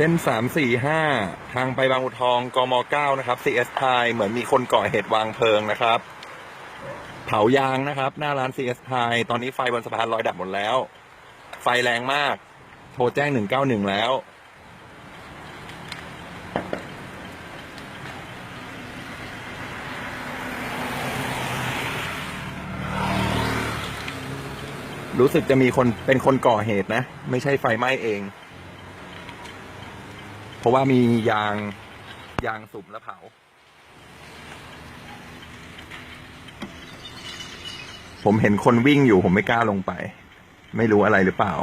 เส้นสามสี่ห้าทางไปบางบัวทองกมเก้านะครับ CS ไทยเหมือนมีคนก่อเหตุวางเพลิงนะครับ เผายางนะครับ หน้าร้าน CS ไทยตอนนี้ไฟบนสะพานลอยดับหมดแล้ว ไฟแรงมาก โทรแจ้งหนึ่งเก้าหนึ่งแล้วรู้สึกจะมีคนเป็นคนก่อเหตุนะ ไม่ใช่ไฟไหม้เอง เพราะว่ามียางยางสุ่มและเผา ผมเห็นคนวิ่งอยู่ผมไม่กล้าลงไป ไม่รู้อะไรหรือเปล่า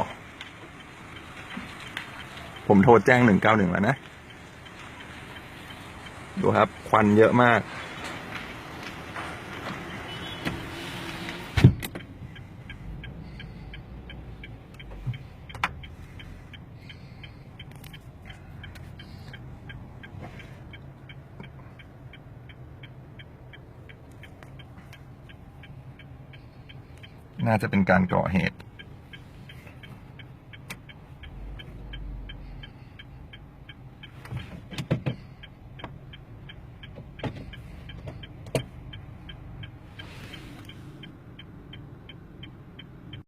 ผมโทรแจ้งหนึ่งเก้าหนึ่งแล้วนะ ดูครับ ควันเยอะมาก น่าจะเป็นการก่อเหตุ